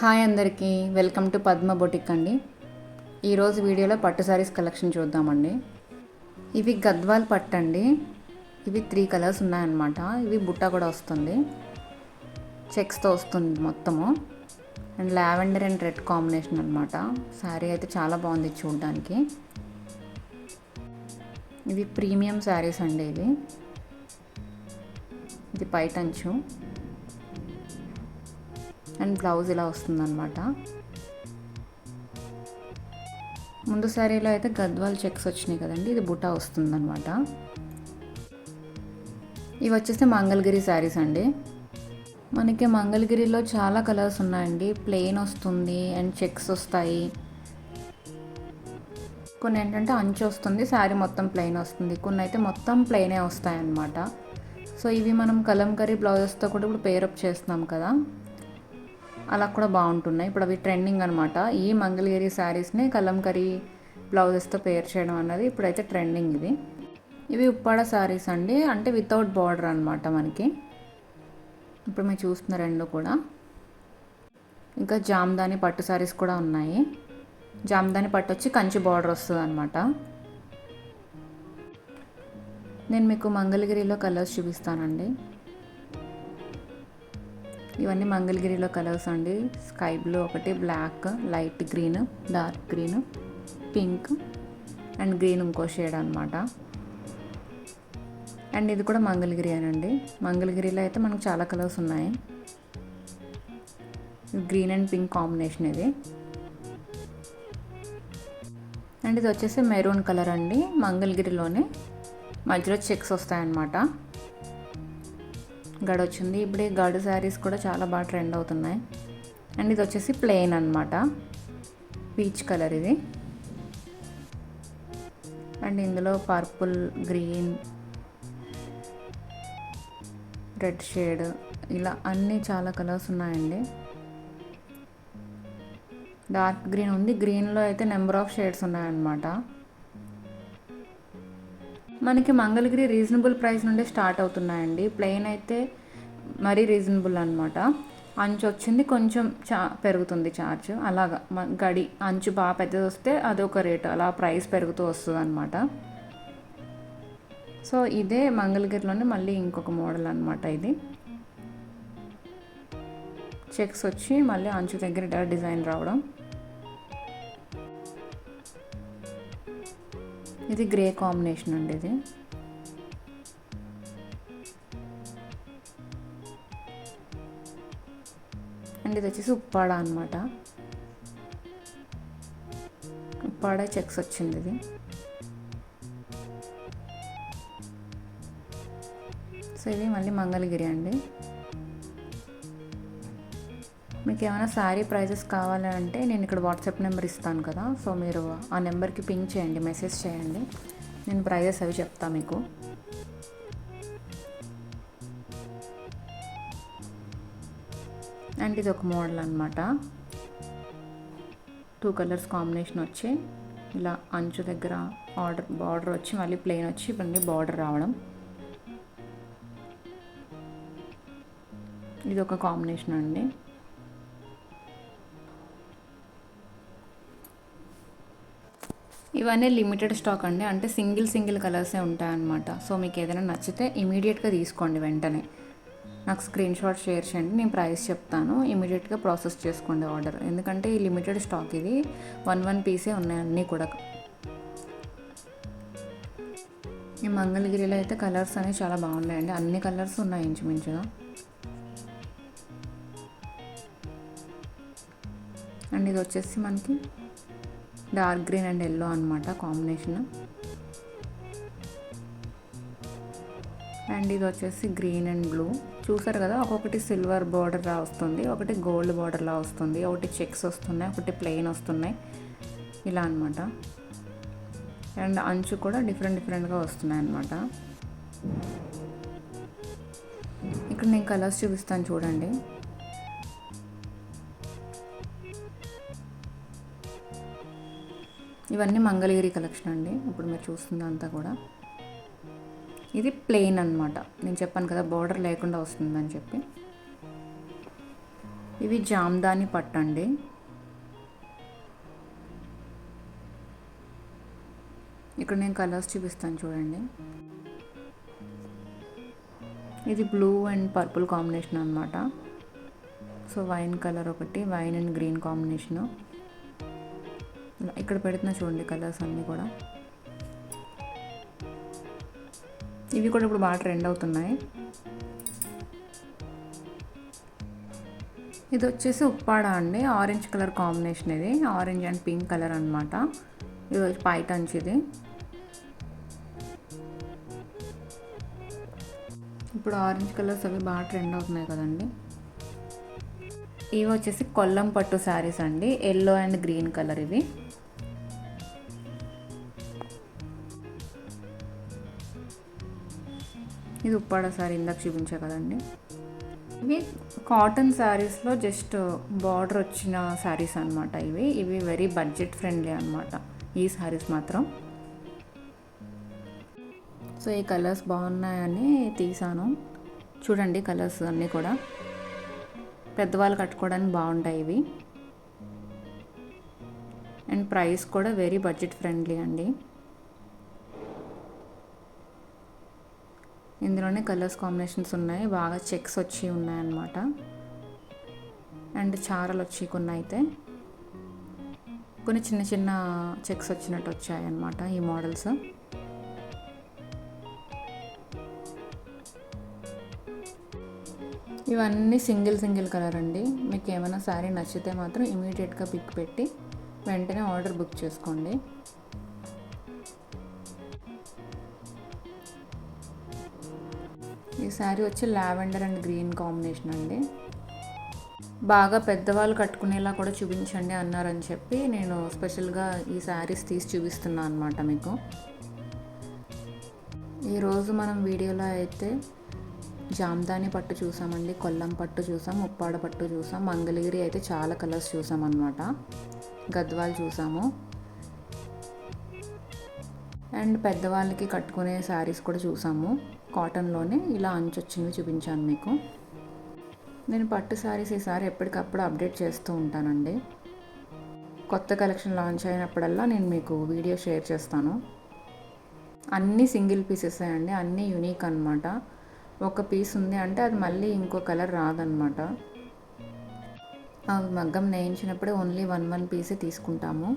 Hi అందరికీ. Welcome to Padma boutique అండి. ఈరోజు వీడియోలో పట్టు శారీస్ కలెక్షన్ చూద్దామండి. ఇవి గద్వాల్ పట్టు అండి. ఇవి త్రీ కలర్స్ ఉన్నాయన్నమాట. ఇవి బుట్ట కూడా వస్తుంది. చెక్స్తో వస్తుంది మొత్తము. And lavender and red combination అనమాట శారీ అయితే చాలా బాగుంది చూడడానికి. ఇవి ప్రీమియం శారీస్ అండి ఇవి. ఇది పైటంచు అండ్ బ్లౌజ్ ఇలా వస్తుందన్నమాట. ముందు శారీలో అయితే గద్వాల్ చెక్స్ వచ్చినాయి కదండి ఇది బుటా వస్తుందన్నమాట. ఇవి వచ్చేసి మంగళగిరి శారీస్ అండి. మనకి మంగళగిరిలో చాలా కలర్స్ ఉన్నాయండి. ప్లెయిన్ వస్తుంది అండ్ చెక్స్ వస్తాయి. కొన్ని ఏంటంటే అంచు వస్తుంది శారీ మొత్తం ప్లెయిన్ వస్తుంది. కొన్ని అయితే మొత్తం ప్లెయినే వస్తాయి అన్నమాట సో ఇవి మనం కలంకరీ బ్లౌజెస్తో కూడా ఇప్పుడు పేరప్ చేస్తున్నాం కదా. అలా కూడా బాగుంటున్నాయి. ఇప్పుడు అవి ట్రెండింగ్ అనమాట ఈ మంగళగిరి శారీస్ని కలంకరీ బ్లౌజెస్తో పేర్ చేయడం అన్నది ఇప్పుడైతే ట్రెండింగ్ ఇది. ఇవి ఉప్పాడ శారీస్ అండి. అంటే వితౌట్ బార్డర్ అనమాట మనకి. ఇప్పుడు మీరు చూస్తున్న రెండు కూడా. ఇంకా జామ్దాని పట్టు శారీస్ కూడా ఉన్నాయి. జామ్దాని పట్టు వచ్చి కంచి బార్డర్ వస్తుంది అనమాట నేను మీకు మంగళగిరిలో కలర్స్ చూపిస్తానండి. ఇవన్నీ మంగళగిరిలో కలర్స్ అండి. స్కై బ్లూ ఒకటి black light green dark green pink and green ఇంకో షేడ్ అనమాట అండ్ ఇది కూడా మంగళగిరి అనండి. మంగళగిరిలో అయితే మనకు చాలా కలర్స్ ఉన్నాయి. గ్రీన్ అండ్ పింక్ కాంబినేషన్ ఇది. అండ్ ఇది వచ్చేసి మెరూన్ కలర్ అండి. మంగళగిరిలోనే మధ్యలో చెక్స్ వస్తాయన్నమాట. గడొచ్చింది. ఇప్పుడు ఈ గడు శారీస్ కూడా చాలా బాగా ట్రెండ్ అవుతున్నాయి. అండ్ ఇది వచ్చేసి ప్లెయిన్ అనమాట పీచ్ కలర్ ఇది. అండ్ ఇందులో పర్పుల్ గ్రీన్ రెడ్ షేడ్ ఇలా అన్నీ చాలా కలర్స్ ఉన్నాయండి. డార్క్ గ్రీన్ ఉంది. గ్రీన్లో అయితే నెంబర్ ఆఫ్ షేడ్స్ ఉన్నాయన్నమాట. మనకి మంగళగిరి రీజనబుల్ ప్రైస్ నుండి స్టార్ట్ అవుతున్నాయండి. ప్లెయిన్ అయితే మరీ రీజనబుల్ అనమాట అంచు వచ్చింది కొంచెం చా పెరుగుతుంది ఛార్జ్ అలాగా గడి అంచు బాగా పెద్దది వస్తే అదొక రేటు అలా ప్రైస్ పెరుగుతూ వస్తుంది అనమాట సో ఇదే మంగళగిరిలోనే మళ్ళీ ఇంకొక మోడల్ అనమాట ఇది. చెక్స్ వచ్చి మళ్ళీ అంచు దగ్గర డిజైన్ రావడం. ఇది గ్రే కాంబినేషన్ అండి ఇది. అండ్ ఇది వచ్చేసి ఉప్పాడ అనమాట ఉప్పాడ చెక్స్ వచ్చింది ఇది. సో ఇది మళ్ళీ మంగళగిరి అండి. మీకు ఏమైనా శారీ ప్రైజెస్ కావాలంటే నేను ఇక్కడ వాట్సాప్ నెంబర్ ఇస్తాను కదా సో మీరు ఆ నెంబర్కి పింక్ చేయండి మెసేజ్ చేయండి. నేను ప్రైజెస్ అవి చెప్తాను మీకు. అండ్ ఇది ఒక మోడల్ అనమాట టూ కలర్స్ కాంబినేషన్ వచ్చి ఇలా అంచు దగ్గర ఆర్డర్ బార్డర్ వచ్చి మళ్ళీ ప్లెయిన్ వచ్చి ఇప్పుడు బార్డర్ రావడం. ఇది ఒక కాంబినేషన్ అండి. ఇవన్నీ లిమిటెడ్ స్టాక్ అండి. అంటే సింగిల్ సింగిల్ కలర్సే ఉంటాయన్నమాట. సో మీకు ఏదైనా నచ్చితే ఇమీడియట్గా తీసుకోండి వెంటనే. నాకు స్క్రీన్ షాట్ షేర్ చేయండి నేను ప్రైస్ చెప్తాను. ఇమీడియట్గా ప్రాసెస్ చేసుకోండి ఆర్డర్ ఎందుకంటే ఈ లిమిటెడ్ స్టాక్ ఇది. వన్ వన్ పీసే ఉన్నాయి అన్నీ కూడా. ఈ మంగళగిరిలో అయితే కలర్స్ అనేవి చాలా బాగున్నాయండి. అన్ని కలర్స్ ఉన్నాయి ఇంచుమించుగా. అండ్ ఇది వచ్చేసి మనకి డార్క్ గ్రీన్ అండ్ ఎల్లో అనమాట కాంబినేషన్ అండ్ ఇది వచ్చేసి గ్రీన్ అండ్ బ్లూ చూసారు కదా ఒక్కొక్కటి సిల్వర్ బార్డర్ వస్తుంది ఒకటి గోల్డ్ బార్డర్ లా వస్తుంది ఒకటి చెక్స్ వస్తున్నాయి ఒకటి ప్లెయిన్ వస్తున్నాయి. ఇలా అనమాట అండ్ అంచు కూడా డిఫరెంట్ డిఫరెంట్గా వస్తున్నాయి అనమాట ఇక్కడ నేను కలర్స్ చూపిస్తాను చూడండి. ఇవన్నీ మంగళగిరి కలెక్షన్ అండి ఇప్పుడు మీరు చూస్తుంది అంతా కూడా. ఇది ప్లెయిన్ అనమాట నేను చెప్పాను కదా బార్డర్ లేకుండా వస్తుందని చెప్పి. ఇవి జామ్దాని పట్టండి ఇక్కడ నేను కలర్స్ చూపిస్తాను చూడండి. ఇది బ్లూ అండ్ పర్పుల్ కాంబినేషన్ అనమాట సో వైన్ కలర్ ఒకటి వైన్ అండ్ గ్రీన్ కాంబినేషను ఇక్కడ పెడుతున్నా చూడండి కలర్స్ అన్నీ కూడా. ఇవి కూడా ఇప్పుడు బాగా ట్రెండ్ అవుతున్నాయి. ఇది వచ్చేసి ఉప్పాడ అండి. ఆరెంజ్ కలర్ కాంబినేషన్ ఇది. ఆరెంజ్ అండ్ పింక్ కలర్ అనమాట ఇది వచ్చి పైటంచ్ ఇది. ఇప్పుడు ఆరెంజ్ కలర్స్ అవి బాగా ట్రెండ్ అవుతున్నాయి కదండి. ఇవి వచ్చేసి కొల్లం పట్టు శారీస్ అండి. ఎల్లో అండ్ గ్రీన్ కలర్ ఇవి. ఇది ఉప్పాడ శారీ ఇందాక చూపించా కదండి. ఇవి కాటన్ శారీస్లో జస్ట్ బార్డర్ వచ్చిన శారీస్ అనమాట ఇవి. ఇవి వెరీ బడ్జెట్ ఫ్రెండ్లీ అనమాట ఈ శారీస్ మాత్రం. సో ఈ కలర్స్ బాగున్నాయని తీసాను. చూడండి కలర్స్ అన్నీ కూడా. పెద్దవాళ్ళు కట్టుకోవడానికి బాగుంటాయి ఇవి. అండ్ ప్రైస్ కూడా వెరీ బడ్జెట్ ఫ్రెండ్లీ అండి. ఇందులోనే కలర్స్ కాంబినేషన్స్ ఉన్నాయి. బాగా చెక్స్ వచ్చి ఉన్నాయన్నమాట. అండ్ చారలు వచ్చి కొన్ని అయితే కొన్ని చిన్న చిన్న చెక్స్ వచ్చినట్టు వచ్చాయన్నమాట ఈ మోడల్స్. ఇవన్నీ సింగిల్ సింగిల్ కలర్ అండి. మీకు ఏమైనా శారీ నచ్చితే మాత్రం ఇమీడియట్గా పిక్ పెట్టి వెంటనే ఆర్డర్ బుక్ చేసుకోండి. ఈ శారీ వచ్చి లావెండర్ అండ్ గ్రీన్ కాంబినేషన్ అండి. బాగా పెద్దవాళ్ళు కట్టుకునేలా కూడా చూపించండి అన్నారని చెప్పి నేను స్పెషల్గా ఈ శారీస్ తీసి చూపిస్తున్నాను అనమాట మీకు. ఈరోజు మనం వీడియోలో అయితే జామ్దాని పట్టు చూసామండి కొల్లం పట్టు చూసాం ఉప్పాడ పట్టు చూసాం మంగళగిరి అయితే చాలా కలర్స్ చూసాం అనమాట గద్వాలు చూసాము. అండ్ పెద్దవాళ్ళకి కట్టుకునే శారీస్ కూడా చూసాము. కాటన్లోనే ఇలా అంచొచ్చినవి చూపించాను మీకు. నేను పట్టు శారీస్ ఈసారి ఎప్పటికప్పుడు అప్డేట్ చేస్తూ ఉంటానండి. కొత్త కలెక్షన్ లాంచ్ అయినప్పుడల్లా నేను మీకు వీడియో షేర్ చేస్తాను. అన్నీ సింగిల్ పీసెస్ అండి అన్నీ యూనిక్ అనమాట ఒక పీస్ ఉంది అంటే అది మళ్ళీ ఇంకో కలర్ రాదనమాట అవి మగ్గం నేయించినప్పుడే ఓన్లీ వన్ వన్ పీసే తీసుకుంటాము.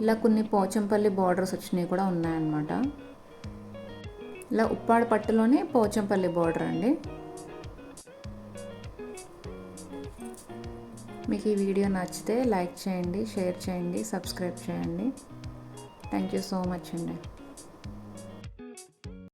ఇలా కొన్ని పోచంపల్లి బార్డర్స్ వచ్చినవి కూడా ఉన్నాయన్నమాట. ఇలా ఉప్పాడ పట్టులోనే పోచంపల్లి బార్డర్ అండి. మీకు ఈ వీడియో నచ్చితే లైక్ చేయండి షేర్ చేయండి సబ్స్క్రైబ్ చేయండి. థ్యాంక్ యూ సో మచ్ అండి.